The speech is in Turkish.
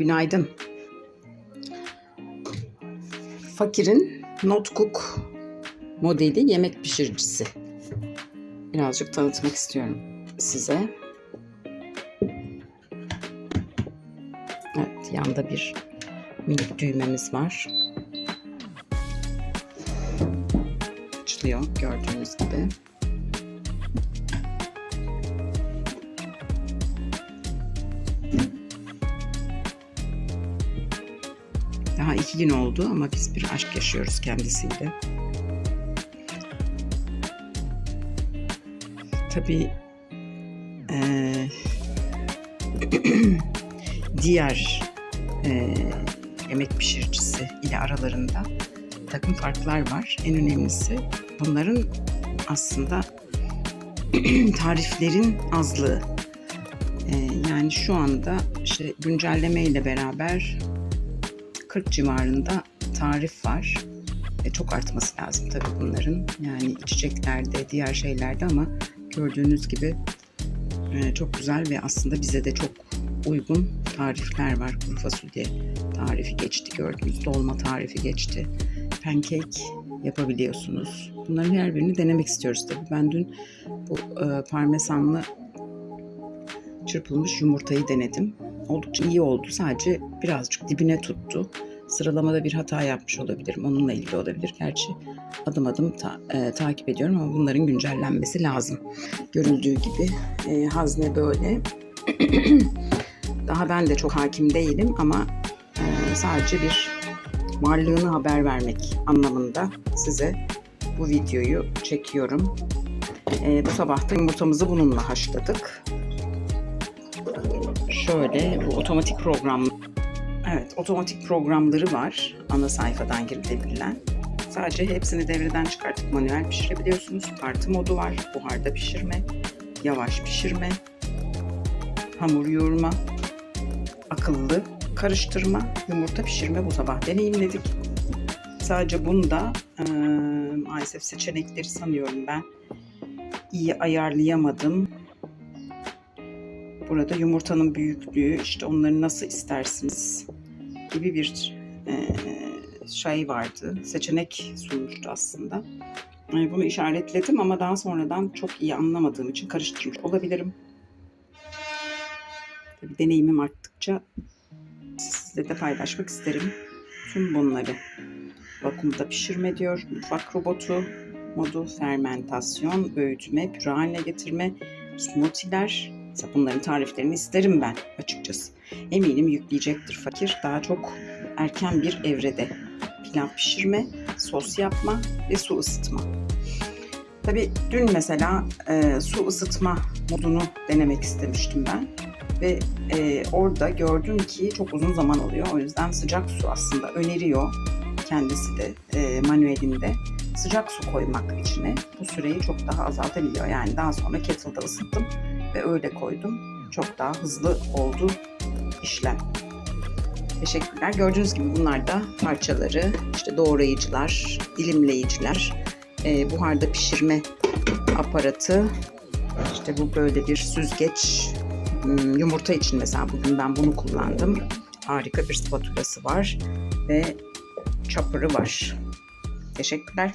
Günaydın. Fakir'in Notcook modeli yemek pişiricisi. Birazcık tanıtmak istiyorum size. Evet, yanda bir minik düğmemiz var. Açılıyor gördüğünüz gibi. Daha iki gün oldu ama biz bir aşk yaşıyoruz kendisiyle. Tabii eee, diğer eee, yemek pişiricisi ile aralarında takım farklar var. En önemlisi bunların aslında tariflerin azlığı. Eee, yani şu anda işte güncelleme ile beraber 40 civarında tarif var. E, çok artması lazım tabii bunların. Yani içeceklerde, diğer şeylerde ama gördüğünüz gibi e, çok güzel ve aslında bize de çok uygun tarifler var. Kuru fasulye tarifi geçti gördünüz. Dolma tarifi geçti. Pancake yapabiliyorsunuz. Bunların her birini denemek istiyoruz tabii. Ben dün bu e, parmesanlı çırpılmış yumurtayı denedim. Oldukça iyi oldu. Sadece birazcık dibine tuttu. Sıralamada bir hata yapmış olabilirim. Onunla ilgili olabilir. Gerçi adım adım ta- e, takip ediyorum ama bunların güncellenmesi lazım. Görüldüğü gibi e, hazne böyle. Daha ben de çok hakim değilim ama e, sadece bir varlığını haber vermek anlamında size bu videoyu çekiyorum. E, bu sabah da yumurtamızı bununla haşladık. Şöyle bu otomatik program Evet, otomatik programları var ana sayfadan girilebilen. Sadece hepsini devreden çıkartıp manuel pişirebiliyorsunuz. Artı modu var, buharda pişirme, yavaş pişirme, hamur yoğurma, akıllı karıştırma, yumurta pişirme bu sabah deneyimledik. Sadece bunda eee, maalesef seçenekleri sanıyorum ben iyi ayarlayamadım. Burada yumurtanın büyüklüğü, işte onları nasıl istersiniz gibi bir e, şey vardı. Seçenek sunmuştu aslında. Yani bunu işaretledim ama daha sonradan çok iyi anlamadığım için karıştırmış olabilirim. Tabii deneyimim arttıkça sizle de paylaşmak isterim tüm bunları. Vakumda pişirme diyor, mutfak robotu, modu fermentasyon, öğütme, püre haline getirme, smoothie'ler, bunların tariflerini isterim ben açıkçası. Eminim yükleyecektir fakir. Daha çok erken bir evrede pilav pişirme, sos yapma ve su ısıtma. Tabii dün mesela e, su ısıtma modunu denemek istemiştim ben. Ve e, orada gördüm ki çok uzun zaman alıyor. O yüzden sıcak su aslında öneriyor kendisi de e, manuelinde. Sıcak su koymak içine bu süreyi çok daha azaltabiliyor. Yani daha sonra kettle'da ısıttım ve öyle koydum. Çok daha hızlı oldu işlem. Teşekkürler. Gördüğünüz gibi bunlar da parçaları, işte doğrayıcılar, dilimleyiciler, e, buharda pişirme aparatı, işte bu böyle bir süzgeç, Hmm, yumurta için mesela bugün ben bunu kullandım. Harika bir spatulası var ve chopper'ı var. Teşekkürler.